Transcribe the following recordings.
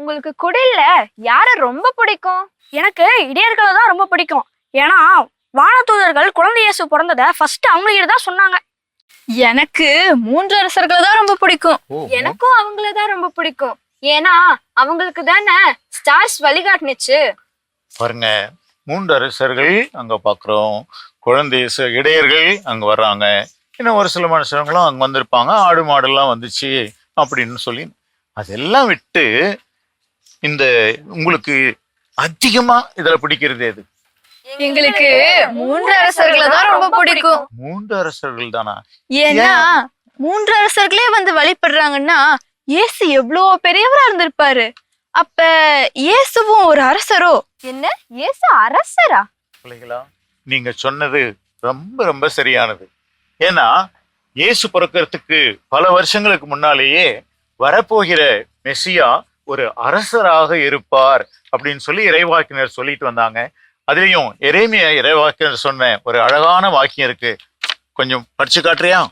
உங்களுக்கு குடில்ல யார ரொம்ப பிடிக்கும்? எனக்கு இடையர்களை தான் ரொம்ப பிடிக்கும். ஏன்னா வானதூதர்கள் குழந்தை இயேசு பிறந்ததை ஃபர்ஸ்ட் அவங்ககிட்ட தான் சொன்னாங்க. எனக்கு மூன்று அரசர்களை தான் ரொம்ப பிடிக்கும். எனக்கும் அவங்கள தான் ரொம்ப பிடிக்கும். ஏன்னா அவங்களுக்கு தானே ஸ்டார்ஸ் வழிகாட்டுனுச்சு. பாருங்க மூன்று அரசர்கள் அங்க பாக்குறோம். குழந்தை இடையர்கள் அங்க வர்றாங்க. இன்னும் ஒரு சில மனுஷங்களும் அங்க வந்திருப்பாங்க. ஆடு மாடெல்லாம் வந்துச்சு அப்படின்னு சொல்லி அதெல்லாம் விட்டு இந்த உங்களுக்கு அதிகமா இதுல பிடிக்கிறது எது? எங்களுக்கு மூன்று அரசர்களை தான் ரொம்ப பிடிக்கும். மூன்று அரசர்கள் தானா? ஏன்னா மூன்று அரசர்களே வந்து வழிபடுறாங்கன்னா இயேசு எவ்வளோ பெரியவரா இருந்திருப்பாரு. அப்ப இயேசுவும் ஒரு அரசரோ? என்ன? இயேசு அரசரா? பிள்ளைகளா நீங்க சொன்னது ரொம்ப ரொம்ப சரியானது. ஏன்னா இயேசு பிறக்கிறதுக்கு பல வருஷங்களுக்கு முன்னாலேயே வரப்போகிற மெஸ்ஸியா ஒரு அரசராக இருப்பார் அப்படின்னு சொல்லி இறைவாக்கினர் சொல்லிட்டு வந்தாங்க. அதுலயும் எரேமியா இறைவாக்கினர் சொன்ன ஒரு அழகான வாக்கியம் இருக்கு. கொஞ்சம் படிச்சு காட்டுறியா?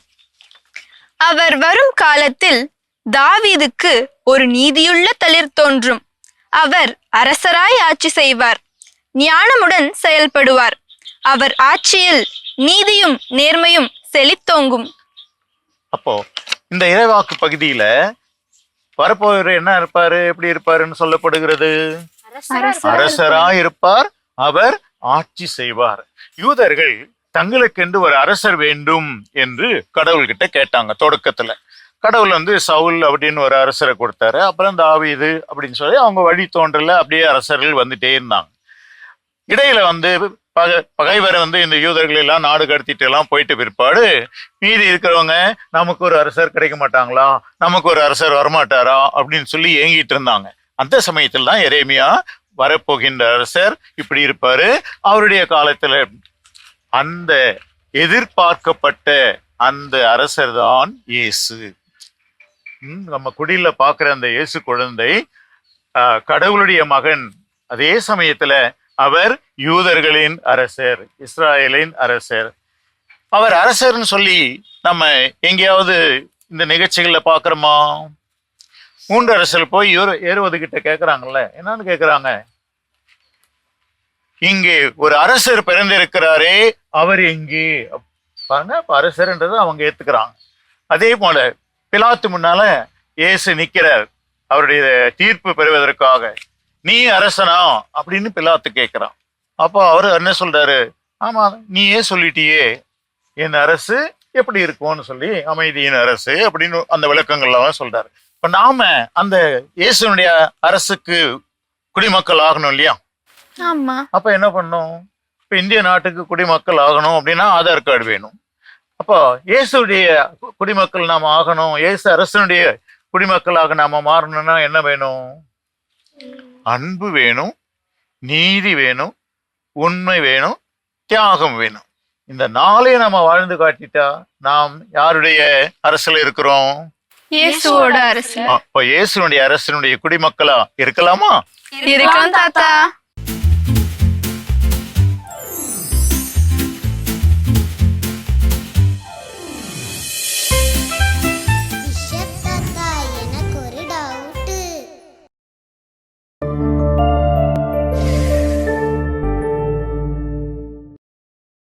அவர் வரும் காலத்தில் தாவீதுக்கு ஒரு நீதியுள்ள தளிர் தோன்றும். அவர் அரசராய் ஆட்சி செய்வார். ஞானமுடன் செயல்படுவார். அவர் ஆட்சியில் நீதியும் நேர்மையும் செழித்தோங்கும். அப்போ இந்த இறைவாக்கு பகுதியில வரப்போகிற என்ன இருப்பாரு? எப்படி இருப்பாருன்னு சொல்லப்படுகிறது? அரசரா இருப்பார். அவர் ஆட்சி செய்வார். யூதர்கள் தங்களுக்கென்று ஒரு அரசர் வேண்டும் என்று கடவுள்கிட்ட கேட்டாங்க தொடக்கத்துல. கடவுள் வந்து சவுல் அப்படின்னு ஒரு அரசரை கொடுத்தாரு. அப்புறம் தாவீது அப்படின்னு சொல்லி அவங்க வழி தோன்றல அப்படியே அரசர்கள் வந்துட்டே இருந்தாங்க. இடையில வந்து பகை பகைவர் வந்து இந்த யூதர்கள் எல்லாம் நாடு கடத்திட்டு எல்லாம் போயிட்டு பிற்பாடு மீதி இருக்கிறவங்க நமக்கு ஒரு அரசர் கிடைக்க மாட்டாங்களா? நமக்கு ஒரு அரசர் வரமாட்டாரா? அப்படின்னு சொல்லி ஏங்கிட்டு இருந்தாங்க. அந்த சமயத்தில் தான் எரேமியா வரப்போகின்ற அரசர் இப்படி இருப்பாரு. அவருடைய காலத்துல அந்த எதிர்பார்க்கப்பட்ட அந்த அரசர் தான் இயேசு. நம்ம குடியில பார்க்குற அந்த இயேசு குழந்தை ஆஹ், கடவுளுடைய மகன் அதே சமயத்துல அவர் யூதர்களின் அரசர் இஸ்ராயலின் அரசர். அவர் அரசர்னு சொல்லி நம்ம எங்கேயாவது இந்த நிகழ்ச்சிகள்ல பார்க்குறோமா? மூன்று அரசர் போய் ஏறு ஏறுவது கிட்ட கேட்குறாங்கல்ல என்னன்னு கேட்குறாங்க இங்கே ஒரு அரசர் பிறந்திருக்கிறாரே அவர் எங்கே? பாருங்க அப்ப அரசர்ன்றதை அவங்க ஏத்துக்கிறாங்க. அதே போல பிலாத்து முன்னால இயேசு நிற்கிறார் அவருடைய தீர்ப்பு பெறுவதற்காக. நீ அரசனா? அப்படின்னு பிலாத்து கேட்கிறான் அப்போ அவர் என்ன சொல்றாரு? ஆமா நீயே சொல்லிட்டியே என் அரசு எப்படி இருக்கும்னு சொல்லி அமைதியின் அரசு அப்படின்னு அந்த விளக்கங்கள்லாம் சொல்றாரு. இப்ப நாம அந்த இயேசுனுடைய அரசுக்கு குடிமக்கள் ஆகணும் இல்லையா? ஆமா. அப்ப என்ன பண்ணும்? இப்ப இந்திய நாட்டுக்கு குடிமக்கள் ஆகணும் அப்படின்னா ஆதார் கார்டு வேணும். அப்போ இயேசுடைய குடிமக்கள் நாம ஆகணும் இயேசு அரசனுடைய குடிமக்களாக நாம மாறணும்னா என்ன வேணும்? அன்பு வேணும் நீதி வேணும் உண்மை வேணும் தியாகம் வேணும். இந்த நாளையும் நம்ம வாழ்ந்து காட்டிட்டா நாம் யாருடைய அரசுல இருக்கிறோம்? இயேசுவோட அரசு. அப்ப இயேசுனுடைய அரசனுடைய குடிமக்களா இருக்கலாமா? இருக்கலாம் தாத்தா.